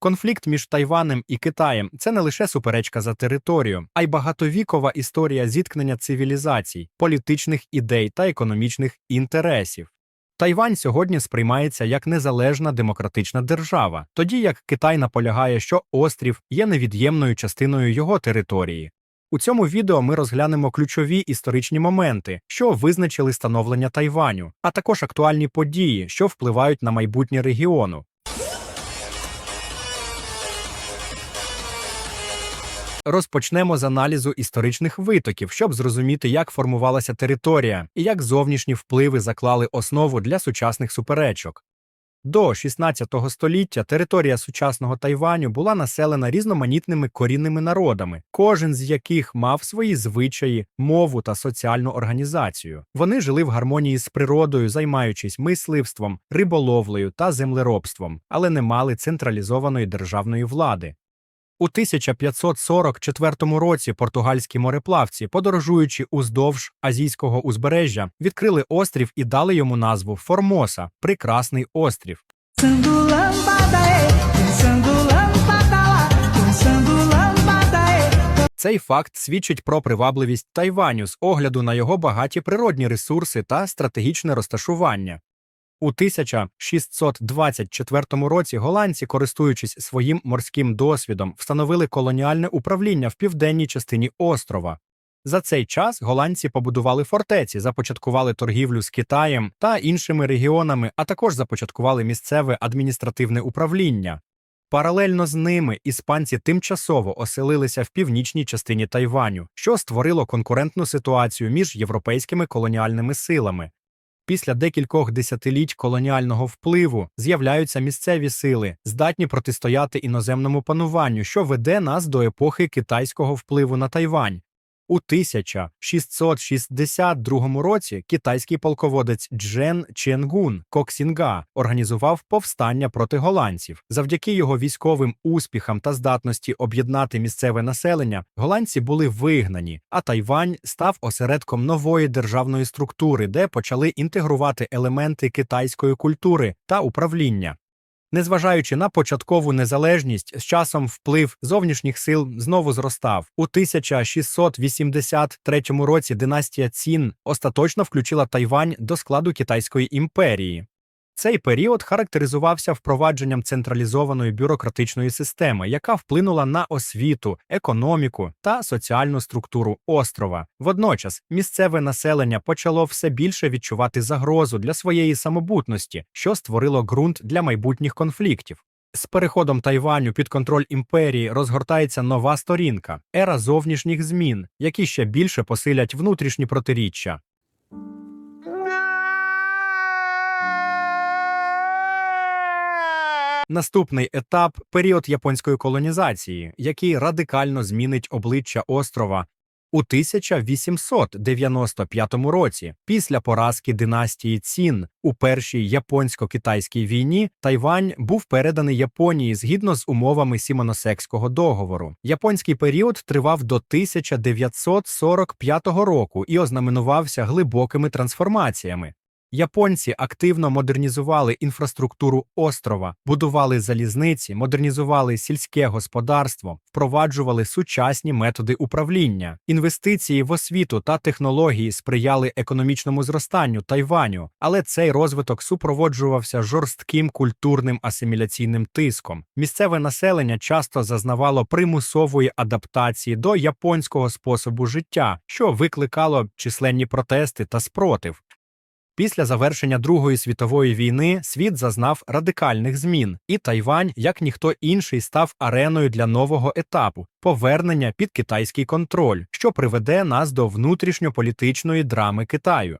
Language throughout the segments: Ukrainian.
Конфлікт між Тайванем і Китаєм це не лише суперечка за територію, а й багатовікова історія зіткнення цивілізацій, політичних ідей та економічних інтересів. Тайвань сьогодні сприймається як незалежна демократична держава, тоді як Китай наполягає, що острів є невід'ємною частиною його території. У цьому відео ми розглянемо ключові історичні моменти, що визначили становлення Тайваню, а також актуальні події, що впливають на майбутнє регіону. Розпочнемо з аналізу історичних витоків, щоб зрозуміти, як формувалася територія і як зовнішні впливи заклали основу для сучасних суперечок. До 16 століття територія сучасного Тайваню була населена різноманітними корінними народами, кожен з яких мав свої звичаї, мову та соціальну організацію. Вони жили в гармонії з природою, займаючись мисливством, риболовлею та землеробством, але не мали централізованої державної влади. У 1544 році португальські мореплавці, подорожуючи уздовж азійського узбережжя, відкрили острів і дали йому назву Формоса прекрасний острів. Цей факт свідчить про привабливість Тайваню з огляду на його багаті природні ресурси та стратегічне розташування. У 1624 році голландці, користуючись своїм морським досвідом, встановили колоніальне управління в південній частині острова. За цей час голландці побудували фортеці, започаткували торгівлю з Китаєм та іншими регіонами, а також започаткували місцеве адміністративне управління. Паралельно з ними іспанці тимчасово оселилися в північній частині Тайваню, що створило конкурентну ситуацію між європейськими колоніальними силами. Після декількох десятиліть колоніального впливу з'являються місцеві сили, здатні протистояти іноземному пануванню, що веде нас до епохи китайського впливу на Тайвань. У 1662 році китайський полководець Джен Ченгун Коксінга організував повстання проти голландців. Завдяки його військовим успіхам та здатності об'єднати місцеве населення, голландці були вигнані, а Тайвань став осередком нової державної структури, де почали інтегрувати елементи китайської культури та управління. Незважаючи на початкову незалежність, з часом вплив зовнішніх сил знову зростав. У 1683 році династія Цін остаточно включила Тайвань до складу Китайської імперії. Цей період характеризувався впровадженням централізованої бюрократичної системи, яка вплинула на освіту, економіку та соціальну структуру острова. Водночас місцеве населення почало все більше відчувати загрозу для своєї самобутності, що створило ґрунт для майбутніх конфліктів. З переходом Тайваню під контроль імперії розгортається нова сторінка ера зовнішніх змін, які ще більше посилять внутрішні протиріччя. Наступний етап період японської колонізації, який радикально змінить обличчя острова. У 1895 році, після поразки династії Цін у першій японсько-китайській війні, Тайвань був переданий Японії згідно з умовами Сімоносекського договору. Японський період тривав до 1945 року і ознаменувався глибокими трансформаціями. Японці активно модернізували інфраструктуру острова, будували залізниці, модернізували сільське господарство, впроваджували сучасні методи управління. Інвестиції в освіту та технології сприяли економічному зростанню Тайваню, але цей розвиток супроводжувався жорстким культурним асиміляційним тиском. Місцеве населення часто зазнавало примусової адаптації до японського способу життя, що викликало численні протести та спротив. Після завершення Другої світової війни світ зазнав радикальних змін, і Тайвань, як ніхто інший, став ареною для нового етапу повернення під китайський контроль, що приведе нас до внутрішньополітичної драми Китаю.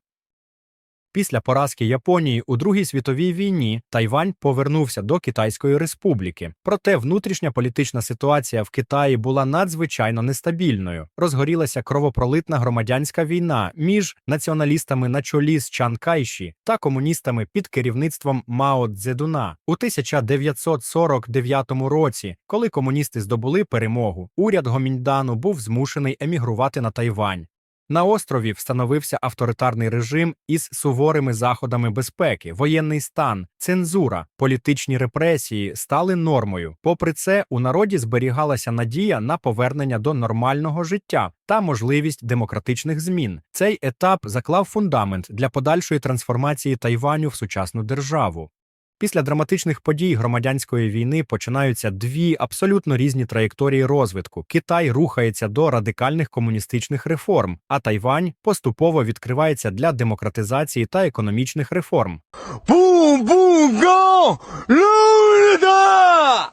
Після поразки Японії у Другій світовій війні Тайвань повернувся до Китайської республіки. Проте внутрішня політична ситуація в Китаї була надзвичайно нестабільною. Розгорілася кровопролитна громадянська війна між націоналістами на чолі з Чан Кайші та комуністами під керівництвом Мао Цзедуна. У 1949 році, коли комуністи здобули перемогу, уряд Гоміньдану був змушений емігрувати на Тайвань. На острові встановився авторитарний режим із суворими заходами безпеки, воєнний стан, цензура, політичні репресії стали нормою. Попри це, у народі зберігалася надія на повернення до нормального життя та можливість демократичних змін. Цей етап заклав фундамент для подальшої трансформації Тайваню в сучасну державу. Після драматичних подій громадянської війни починаються дві абсолютно різні траєкторії розвитку. Китай рухається до радикальних комуністичних реформ, а Тайвань поступово відкривається для демократизації та економічних реформ. Бум-бум-го! Люда!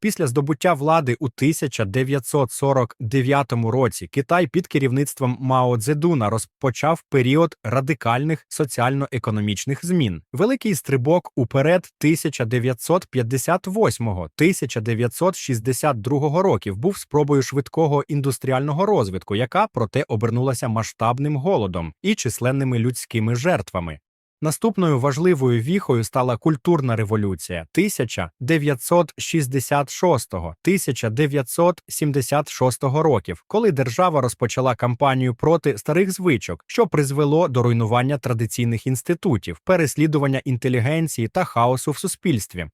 Після здобуття влади у 1949 році Китай під керівництвом Мао Цзедуна розпочав період радикальних соціально-економічних змін. Великий стрибок уперед 1958-1962 років був спробою швидкого індустріального розвитку, яка проте обернулася масштабним голодом і численними людськими жертвами. Наступною важливою віхою стала культурна революція 1966-1976 років, коли держава розпочала кампанію проти старих звичок, що призвело до руйнування традиційних інститутів, переслідування інтелігенції та хаосу в суспільстві.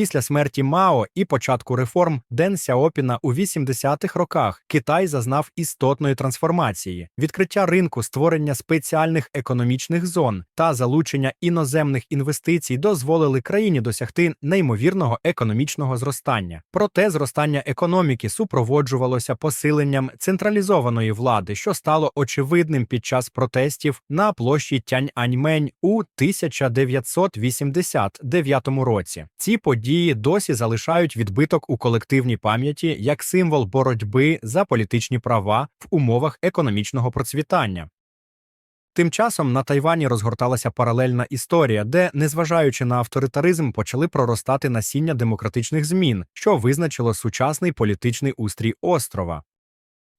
Після смерті Мао і початку реформ Ден Сяопіна у 80-х роках Китай зазнав істотної трансформації, відкриття ринку, створення спеціальних економічних зон та залучення іноземних інвестицій дозволили країні досягти неймовірного економічного зростання. Проте зростання економіки супроводжувалося посиленням централізованої влади, що стало очевидним під час протестів на площі Тяньаньмень у 1989 році. Ці події досі залишають відбиток у колективній пам'яті як символ боротьби за політичні права в умовах економічного процвітання. Тим часом на Тайвані розгорталася паралельна історія, де, незважаючи на авторитаризм, почали проростати насіння демократичних змін, що визначило сучасний політичний устрій острова.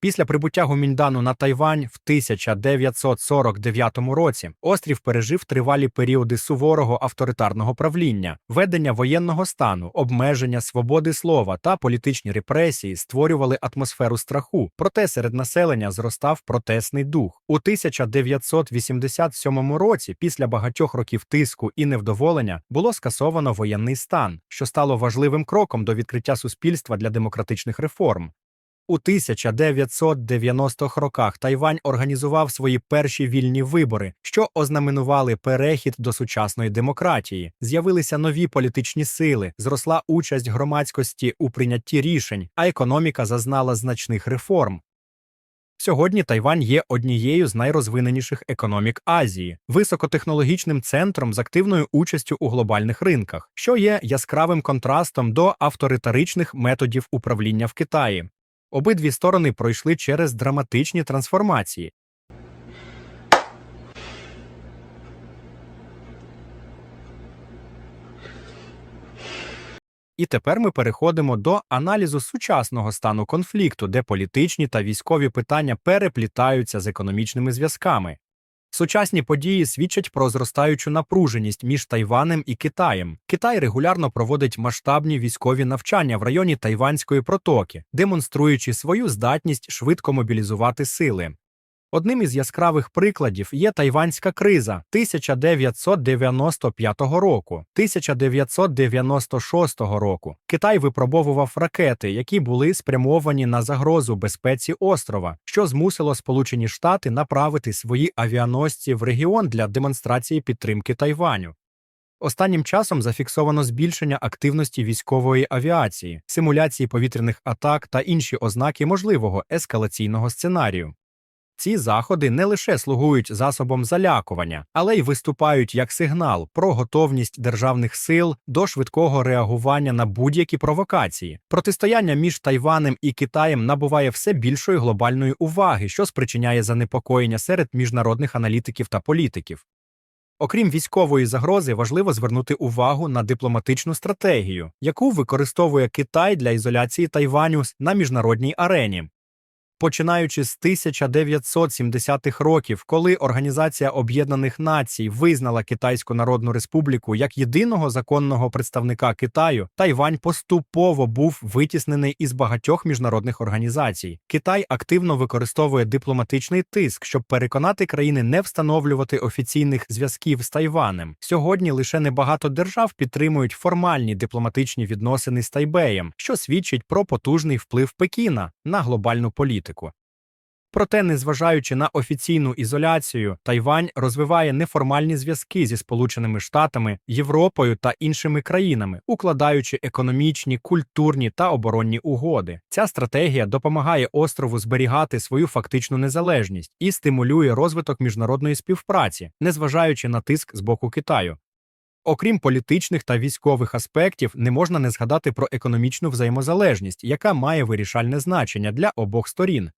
Після прибуття Гуміндану на Тайвань в 1949 році острів пережив тривалі періоди суворого авторитарного правління, ведення воєнного стану, обмеження свободи слова та політичні репресії створювали атмосферу страху. Проте серед населення зростав протестний дух. У 1987 році, після багатьох років тиску і невдоволення, було скасовано воєнний стан, що стало важливим кроком до відкриття суспільства для демократичних реформ. У 1990-х роках Тайвань організував свої перші вільні вибори, що ознаменували перехід до сучасної демократії. З'явилися нові політичні сили, зросла участь громадськості у прийнятті рішень, а економіка зазнала значних реформ. Сьогодні Тайвань є однією з найрозвиненіших економік Азії, високотехнологічним центром з активною участю у глобальних ринках, що є яскравим контрастом до авторитаричних методів управління в Китаї. Обидві сторони пройшли через драматичні трансформації. І тепер ми переходимо до аналізу сучасного стану конфлікту, де політичні та військові питання переплітаються з економічними зв'язками. Сучасні події свідчать про зростаючу напруженість між Тайванем і Китаєм. Китай регулярно проводить масштабні військові навчання в районі Тайванської протоки, демонструючи свою здатність швидко мобілізувати сили. Одним із яскравих прикладів є тайванська криза 1995 року, 1996 року. Китай випробовував ракети, які були спрямовані на загрозу безпеці острова, що змусило Сполучені Штати направити свої авіаносці в регіон для демонстрації підтримки Тайваню. Останнім часом зафіксовано збільшення активності військової авіації, симуляції повітряних атак та інші ознаки можливого ескалаційного сценарію. Ці заходи не лише слугують засобом залякування, але й виступають як сигнал про готовність державних сил до швидкого реагування на будь-які провокації. Протистояння між Тайванем і Китаєм набуває все більшої глобальної уваги, що спричиняє занепокоєння серед міжнародних аналітиків та політиків. Окрім військової загрози, важливо звернути увагу на дипломатичну стратегію, яку використовує Китай для ізоляції Тайваню на міжнародній арені. Починаючи з 1970-х років, коли Організація Об'єднаних Націй визнала Китайську Народну Республіку як єдиного законного представника Китаю, Тайвань поступово був витіснений із багатьох міжнародних організацій. Китай активно використовує дипломатичний тиск, щоб переконати країни не встановлювати офіційних зв'язків з Тайванем. Сьогодні лише небагато держав підтримують формальні дипломатичні відносини з Тайбеєм, що свідчить про потужний вплив Пекіна на глобальну політику. Проте, незважаючи на офіційну ізоляцію, Тайвань розвиває неформальні зв'язки зі Сполученими Штатами, Європою та іншими країнами, укладаючи економічні, культурні та оборонні угоди. Ця стратегія допомагає острову зберігати свою фактичну незалежність і стимулює розвиток міжнародної співпраці, незважаючи на тиск з боку Китаю. Окрім політичних та військових аспектів, не можна не згадати про економічну взаємозалежність, яка має вирішальне значення для обох сторін.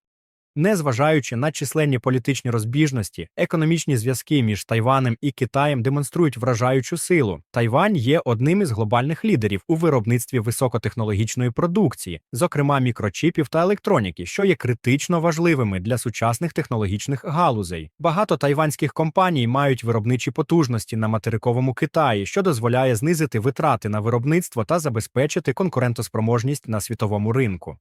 Незважаючи на численні політичні розбіжності, економічні зв'язки між Тайванем і Китаєм демонструють вражаючу силу. Тайвань є одним із глобальних лідерів у виробництві високотехнологічної продукції, зокрема мікрочіпів та електроніки, що є критично важливими для сучасних технологічних галузей. Багато тайванських компаній мають виробничі потужності на материковому Китаї, що дозволяє знизити витрати на виробництво та забезпечити конкурентоспроможність на світовому ринку.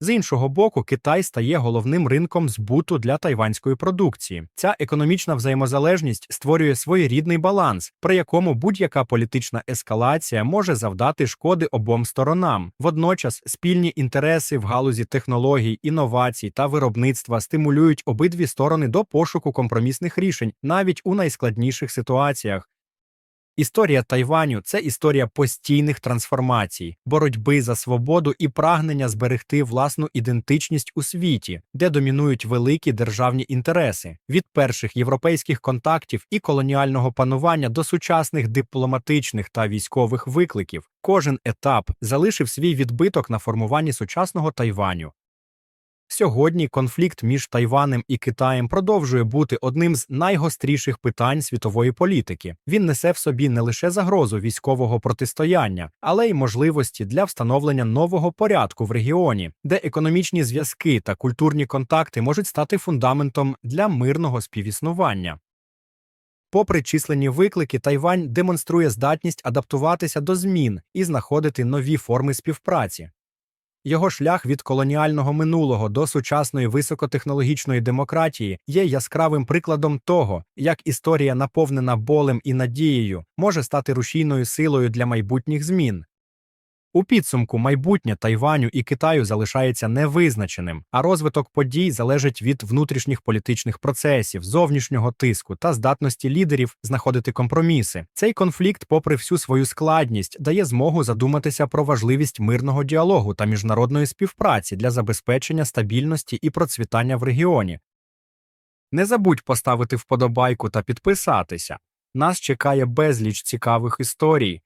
З іншого боку, Китай стає головним ринком збуту для тайванської продукції. Ця економічна взаємозалежність створює своєрідний баланс, при якому будь-яка політична ескалація може завдати шкоди обом сторонам. Водночас спільні інтереси в галузі технологій, інновацій та виробництва стимулюють обидві сторони до пошуку компромісних рішень навіть у найскладніших ситуаціях. Історія Тайваню це історія постійних трансформацій, боротьби за свободу і прагнення зберегти власну ідентичність у світі, де домінують великі державні інтереси від перших європейських контактів і колоніального панування до сучасних дипломатичних та військових викликів. Кожен етап залишив свій відбиток на формуванні сучасного Тайваню. Сьогодні конфлікт між Тайванем і Китаєм продовжує бути одним з найгостріших питань світової політики. Він несе в собі не лише загрозу військового протистояння, але й можливості для встановлення нового порядку в регіоні, де економічні зв'язки та культурні контакти можуть стати фундаментом для мирного співіснування. Попри численні виклики, Тайвань демонструє здатність адаптуватися до змін і знаходити нові форми співпраці. Його шлях від колоніального минулого до сучасної високотехнологічної демократії є яскравим прикладом того, як історія, наповнена болем і надією, може стати рушійною силою для майбутніх змін. У підсумку майбутнє Тайваню і Китаю залишається невизначеним, а розвиток подій залежить від внутрішніх політичних процесів, зовнішнього тиску та здатності лідерів знаходити компроміси. Цей конфлікт, попри всю свою складність, дає змогу задуматися про важливість мирного діалогу та міжнародної співпраці для забезпечення стабільності і процвітання в регіоні. Не забудь поставити вподобайку та підписатися. Нас чекає безліч цікавих історій.